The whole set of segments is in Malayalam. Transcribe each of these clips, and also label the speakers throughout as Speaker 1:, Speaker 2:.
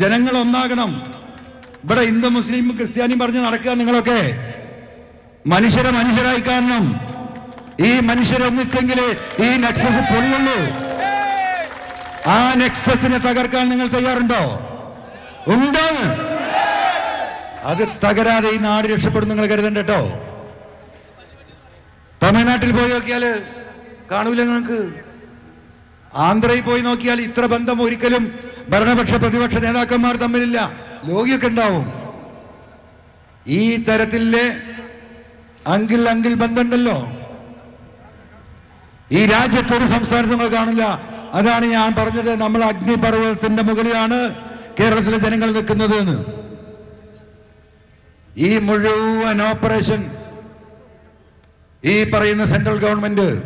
Speaker 1: ജനങ്ങൾ ഒന്നാകണം ഇവിടെ ഹിന്ദു മുസ്ലിം ക്രിസ്ത്യാനി പറഞ്ഞ് നടക്കുക നിങ്ങളൊക്കെ. മനുഷ്യരെ മനുഷ്യരായി കാണണം. ഈ മനുഷ്യരൊന്നിച്ചെങ്കിൽ ഈ നെക്സസ് പൊളിയുള്ളൂ. ആ നെക്സസിനെ തകർക്കാൻ നിങ്ങൾ തയ്യാറുണ്ടോ? ഉണ്ടോ. അത് തകരാതെ ഈ നാട് രക്ഷപ്പെടും നിങ്ങൾ കരുതണ്ട കേട്ടോ. തമിഴ്നാട്ടിൽ പോയി നോക്കിയാൽ കാണൂല നിങ്ങൾക്ക്. ആന്ധ്രയിൽ പോയി നോക്കിയാൽ ഇത്ര ബന്ധം ഒരിക്കലും ഭരണപക്ഷ പ്രതിപക്ഷ നേതാക്കന്മാർ തമ്മിലില്ല. ലോകിയൊക്കെ ഉണ്ടാവും. ഈ തരത്തിലെ അങ്കിൽ അങ്കിൽ ബന്ധമുണ്ടല്ലോ. ഈ രാജ്യത്ത് ഒരു സംസ്ഥാനത്ത് നമ്മൾ കാണില്ല. അതാണ് ഞാൻ പറഞ്ഞത്. നമ്മൾ അഗ്നിപർവതത്തിന്റെ മുകളിലാണ് കേരളത്തിലെ ജനങ്ങൾ നിൽക്കുന്നത് എന്ന്. ഈ മുഴുവൻ ഓപ്പറേഷൻ ഈ പറയുന്ന സെൻട്രൽ ഗവൺമെന്റ്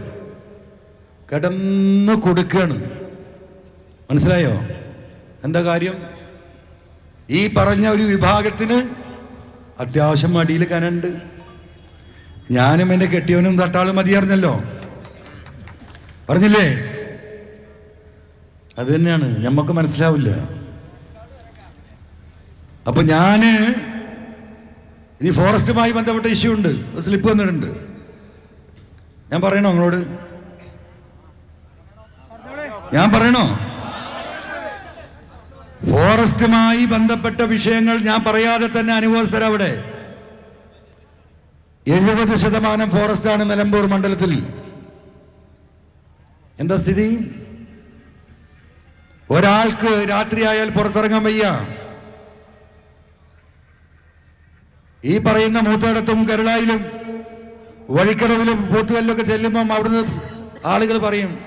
Speaker 1: കിടന്നു കൊടുക്കുകയാണ്. മനസ്സിലായോ? എന്താ കാര്യം? ഈ പറഞ്ഞ ഒരു വിഭാഗത്തിന് അത്യാവശ്യം മടിയിൽ കനുണ്ട്. ഞാനും എന്റെ കെട്ടിയവനും തട്ടാളും മതിയായിരുന്നല്ലോ. പറഞ്ഞില്ലേ? അത് തന്നെയാണ്. ഞമ്മക്ക് മനസ്സിലാവില്ല. അപ്പൊ ഞാൻ ഇനി ഫോറസ്റ്റുമായി ബന്ധപ്പെട്ട ഇഷ്യൂ ഉണ്ട്. സ്ലിപ്പ് വന്നിട്ടുണ്ട്. ഞാൻ പറയണോ നിങ്ങളോട്? ഞാൻ പറയണോ? ഫോറസ്റ്റുമായി ബന്ധപ്പെട്ട വിഷയങ്ങൾ ഞാൻ പറയാതെ തന്നെ അനുഭവസ്ഥരവിടെ എഴുപത് ശതമാനം ഫോറസ്റ്റാണ് നിലമ്പൂർ മണ്ഡലത്തിൽ. എന്താ സ്ഥിതി? ഒരാൾക്ക് രാത്രിയായാൽ പുറത്തിറങ്ങാൻ വയ്യ. ഈ പറയുന്ന മൂത്തടത്തും കരുളായിലും വഴിക്കടവിലും പോത്തുകല്ലിലൊക്കെ ചെല്ലുമ്പം അവിടുന്ന് ആളുകൾ പറയും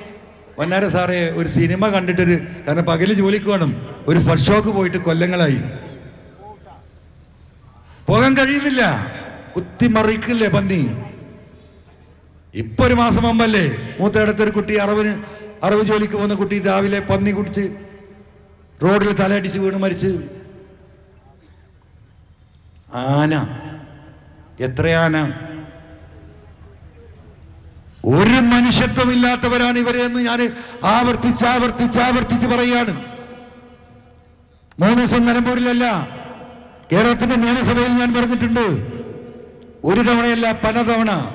Speaker 1: വന്നാര സാറേ ഒരു സിനിമ കണ്ടിട്ടൊരു കാരണം പകൽ ജോലിക്ക് വേണം. ഒരു ഫർഷോക്ക് ഷോക്ക് പോയിട്ട് കൊല്ലങ്ങളായി. പോകാൻ കഴിയുന്നില്ല. കുത്തിമറിക്കില്ലേ പന്നി? ഇപ്പൊ ഒരു മാസം മുമ്പല്ലേ മൂത്തയിടത്തൊരു കുട്ടി അറവിന് അറവ് ജോലിക്ക് പോകുന്ന കുട്ടി രാവിലെ പന്നി കുടിച്ച് റോഡിൽ തലയടിച്ച് വീണ് മരിച്ച്. ആന. എത്ര ആന? ഒരു മനുഷ്യത്വമില്ലാത്തവരാണ് ഇവരെ എന്ന് ഞാൻ ആവർത്തിച്ച് ആവർത്തിച്ച് ആവർത്തിച്ച് പറയുകയാണ് മൂന്ന് ദിവസം നിലമ്പൂരിലല്ല. കേരളത്തിന്റെ നിയമസഭയിൽ ഞാൻ പറഞ്ഞിട്ടുണ്ട്. ഒരു തവണയല്ല പലതവണ.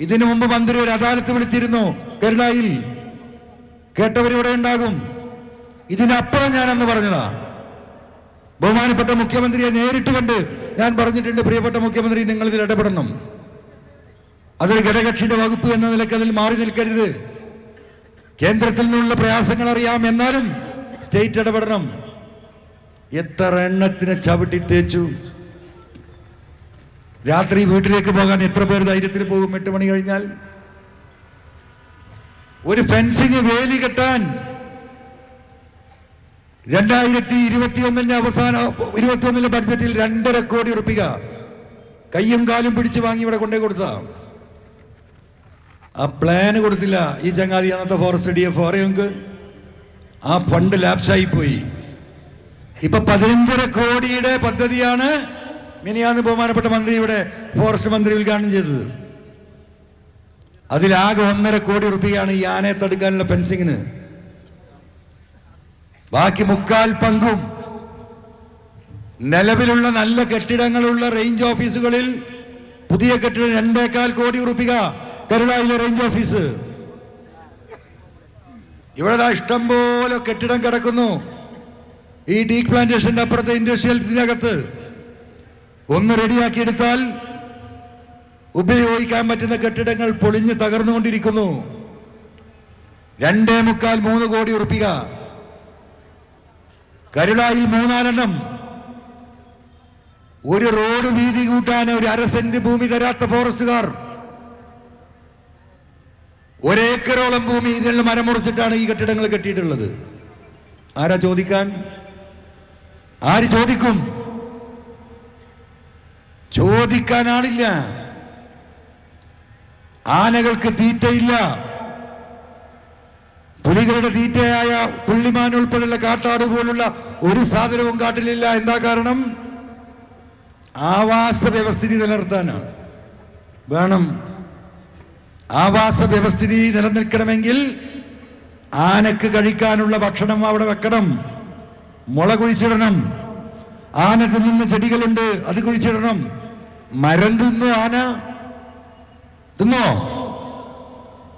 Speaker 1: ഇതിനു മുമ്പ് മന്ത്രി ഒരു അദാലത്ത് വിളിച്ചിരുന്നു കേരളയിൽ. കേട്ടവരിവിടെ ഉണ്ടാകും. ഇതിനപ്പുറം ഞാൻ അന്ന് പറഞ്ഞതാ. ബഹുമാനപ്പെട്ട മുഖ്യമന്ത്രിയെ നേരിട്ട് കണ്ട് ഞാൻ പറഞ്ഞിട്ടുണ്ട് പ്രിയപ്പെട്ട മുഖ്യമന്ത്രി നിങ്ങൾ ഇതിൽ ഇടപെടണം. അതൊരു ഘടകക്ഷിയുടെ വകുപ്പ് എന്ന നിലയ്ക്ക് അതിൽ മാറി നിൽക്കരുത്. കേന്ദ്രത്തിൽ നിന്നുള്ള പ്രയാസങ്ങൾ അറിയാം എന്നാലും സ്റ്റേറ്റ് ഇടപെടണം. എത്ര എണ്ണത്തിന് ചവിട്ടി തേച്ചു? രാത്രി വീട്ടിലേക്ക് പോകാൻ എത്ര പേർ ധൈര്യത്തിൽ പോകും? എട്ട് മണി കഴിഞ്ഞാൽ? ഒരു ഫെൻസിങ് വേലി കെട്ടാൻ രണ്ടായിരത്തി ഇരുപത്തിയൊന്നിന്റെ അവസാന ഇരുപത്തിയൊന്നിലെ ബഡ്ജറ്റിൽ രണ്ടര കോടി ഉറപ്പിക. കയ്യും കാലും പിടിച്ച് വാങ്ങി ഇവിടെ കൊണ്ടേ കൊടുത്ത ആ പ്ലാന് കൊടുത്തില്ല ഈ ചങ്ങാതി അന്നത്തെ ഫോറസ്റ്റ് ഡി എഫ്. ആ ഫണ്ട് ലാപ്സായി പോയി. ഇപ്പൊ പതിനഞ്ചര കോടിയുടെ പദ്ധതിയാണ് മിനിയാന്ന് ബഹുമാനപ്പെട്ട മന്ത്രി ഇവിടെ ഫോറസ്റ്റ് മന്ത്രി ഉദ്ഘാടനം ചെയ്തത്. അതിലാകെ ഒന്നര കോടി റുപ്യയാണ് ഈ ആനയെ തടുക്കാനുള്ള ഫെൻസിങ്ങിന് ബാക്കി മുക്കാൽ പങ്കും നിലവിലുള്ള നല്ല കെട്ടിടങ്ങളുള്ള റേഞ്ച് ഓഫീസുകളിൽ പുതിയ കെട്ടിടം രണ്ടേക്കാൽ കോടി റുപ്യ കരുളായിലെ റേഞ്ച് ഓഫീസ് ഇവിടെ ഇഷ്ടം പോലെ കെട്ടിടം കിടക്കുന്നു. ഈ ടീ പ്ലാന്റേഷന്റെ അപ്പുറത്തെ ഇൻഡസ്ട്രിയൽസിനകത്ത് ഒന്ന് റെഡിയാക്കിയെടുത്താൽ ഉപയോഗിക്കാൻ പറ്റുന്ന കെട്ടിടങ്ങൾ പൊളിഞ്ഞ് തകർന്നുകൊണ്ടിരിക്കുന്നു. രണ്ടേ മുക്കാൽ മൂന്ന് കോടി ഉറപ്പിക. കരുളായിൽ മൂന്നാലെണ്ണം. ഒരു റോഡ് വീതി കൂട്ടാൻ ഒരു അര സെന്റ് ഭൂമി തരാത്ത ഫോറസ്റ്റുകാർ. ഒരേക്കറോളം ഭൂമി ഇതിൽ മരം മുറിച്ചിട്ടാണ് ഈ കെട്ടിടങ്ങൾ കെട്ടിയിട്ടുള്ളത്. ആരാ ചോദിക്കാൻ? ആര് ചോദിക്കും? ചോദിക്കാനാണില്ല ആനകൾക്ക് തീറ്റയില്ല. പുലികളുടെ തീറ്റയായ പുള്ളിമാൻ ഉൾപ്പെടെയുള്ള കാട്ടാട് പോലുള്ള ഒരു സാധനവും കാട്ടിലില്ല. എന്താ കാരണം? ആവാസ വ്യവസ്ഥിതി നിലനിർത്താനാണ്. വേണം. ആവാസ വ്യവസ്ഥിതി നിലനിൽക്കണമെങ്കിൽ ആനക്ക് കഴിക്കാനുള്ള ഭക്ഷണം അവിടെ വെക്കണം. മുള കുഴിച്ചിടണം. ആന തിന്നുന്ന ചെടികളുണ്ട് അത് കുഴിച്ചിടണം. മരം തിന്നു ആന? തിന്നോ?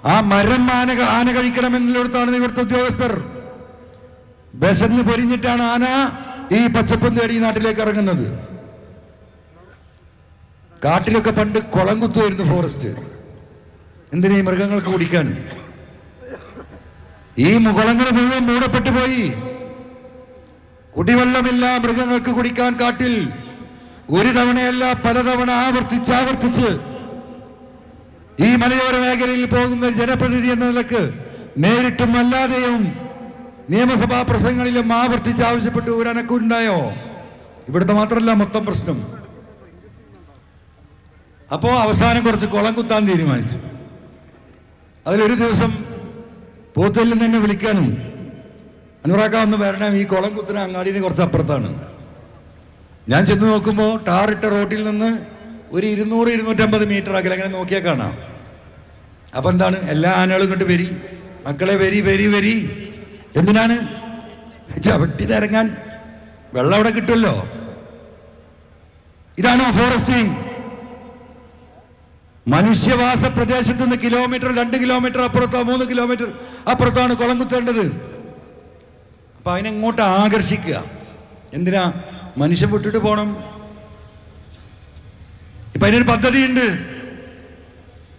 Speaker 1: ആ മരം ആന ആന കഴിക്കണമെന്നുള്ളിടത്താണ് ഇവിടുത്തെ ഉദ്യോഗസ്ഥർ. വിശന്ന് പൊരിഞ്ഞിട്ടാണ് ആന ഈ പച്ചപ്പും തേടി നാട്ടിലേക്ക് ഇറങ്ങുന്നത്. കാട്ടിലൊക്കെ പണ്ട് കുളം കുത്തുമായിരുന്നു ഫോറസ്റ്റ് എന്തിനാ ഈ മൃഗങ്ങൾക്ക് കുടിക്കാൻ? ഈ മുകുളങ്ങൾ മുഴുവൻ മൂടപ്പെട്ടു പോയി കുടിവെള്ളമില്ല മൃഗങ്ങൾക്ക് കുടിക്കാൻ കാട്ടിൽ. ഒരു തവണയല്ല പലതവണ ആവർത്തിച്ച് ആവർത്തിച്ച് ഈ മലയോര മേഖലയിൽ പോകുന്ന ജനപ്രതിനിധി എന്ന നിലയ്ക്ക് നേരിട്ടും അല്ലാതെയും നിയമസഭാ പ്രസംഗങ്ങളിലും ആവർത്തിച്ച് ആവശ്യപ്പെട്ടു ഒരു അനക്കുണ്ടായോ? ഇവിടുത്തെ മാത്രമല്ല മൊത്തം പ്രശ്നം. അപ്പോ അവസാനം കുറച്ച് കുളം കുത്താൻ തീരുമാനിച്ചു. അതിലൊരു ദിവസം പോത്തലിൽ നിന്ന് വിളിക്കാനും അനുറാക്ക ഒന്ന് വരണം. ഈ കുളം കുത്തുന്ന അങ്ങാടിയിൽ നിന്ന് കുറച്ച് അപ്പുറത്താണ്. ഞാൻ ചെന്ന് നോക്കുമ്പോൾ ടാറിട്ട റോട്ടിൽ നിന്ന് ഒരു ഇരുന്നൂറ് ഇരുന്നൂറ്റമ്പത് മീറ്റർ അകലെ അങ്ങനെ നോക്കിയാൽ കാണാം. അപ്പൊ എന്താണ്? എല്ലാ ആനകളും കണ്ട് വരി. മക്കളെ വരി വരി വരി. എന്തിനാണ്? ചവിട്ടി നിരങ്ങാൻ. വെള്ളം അവിടെ കിട്ടുമല്ലോ. ഇതാണോ ഫോറസ്റ്റിംഗ് മനുഷ്യവാസ പ്രദേശത്ത് നിന്ന് കിലോമീറ്റർ രണ്ട് കിലോമീറ്റർ അപ്പുറത്തോ മൂന്ന് കിലോമീറ്റർ അപ്പുറത്താണ് കുളം കുത്തേണ്ടത്. അപ്പൊ അതിനെങ്ങോട്ട് ആകർഷിക്കുക? എന്തിനാ? മനുഷ്യൻ വിട്ടിട്ട് പോണം. ഇപ്പൊ അതിനൊരു പദ്ധതിയുണ്ട്.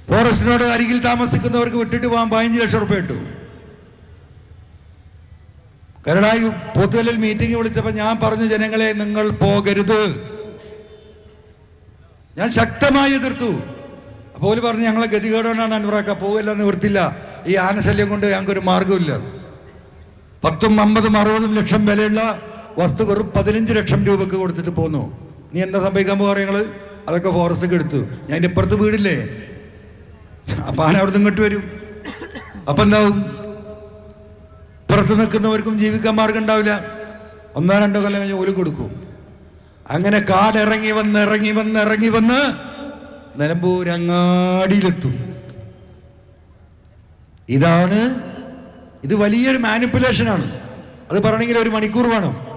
Speaker 1: ഫോറസ്റ്റിനോട് അരികിൽ താമസിക്കുന്നവർക്ക് വിട്ടിട്ട് പോകാൻ പതിനഞ്ച് ലക്ഷം റുപ്യ ഇട്ടു കരടായി പോത്തുകല്ലിൽ മീറ്റിംഗ് വിളിച്ചപ്പോ ഞാൻ പറഞ്ഞു ജനങ്ങളെ നിങ്ങൾ പോകരുത്. ഞാൻ ശക്തമായി എതിർത്തു. അപ്പോൾ ഓൽ പറഞ്ഞു ഞങ്ങളെ ഗതികേടാണ് അനുറാക്ക പോവില്ല നിവൃത്തില്ല. ഈ ആനശല്യം കൊണ്ട് ഞങ്ങൾക്കൊരു മാർഗമില്ല പത്തും അമ്പതും അറുപതും ലക്ഷം വിലയുള്ള വസ്തു വെറും പതിനഞ്ച് ലക്ഷം രൂപക്ക് കൊടുത്തിട്ട് പോന്നു. നീ എന്താ സംഭവിക്കാൻ പോകാറ് ഞങ്ങൾ അതൊക്കെ ഫോറസ്റ്റൊക്കെ എടുത്തു. ഞാൻ ഇപ്പുറത്ത് വീടില്ലേ? അപ്പൊ ആന അവിടെ ഇങ്ങോട്ട് വരും. അപ്പൊ എന്താവും? പുറത്ത് നിൽക്കുന്നവർക്കും ജീവിക്കാൻ മാർഗം ഉണ്ടാവില്ല. ഒന്നോ രണ്ടോ കൊല്ലം കഴിഞ്ഞ് ഓൽ കൊടുക്കും. അങ്ങനെ കാടിറങ്ങി വന്ന് ഇറങ്ങി വന്ന് ഇറങ്ങി വന്ന് നിലമ്പൂരങ്ങാടിയിലെത്തും ഇതാണ് ഇത് വലിയൊരു മാനിപ്പുലേഷനാണ് അത് പറയണമെങ്കിൽ ഒരു മണിക്കൂർ വേണം.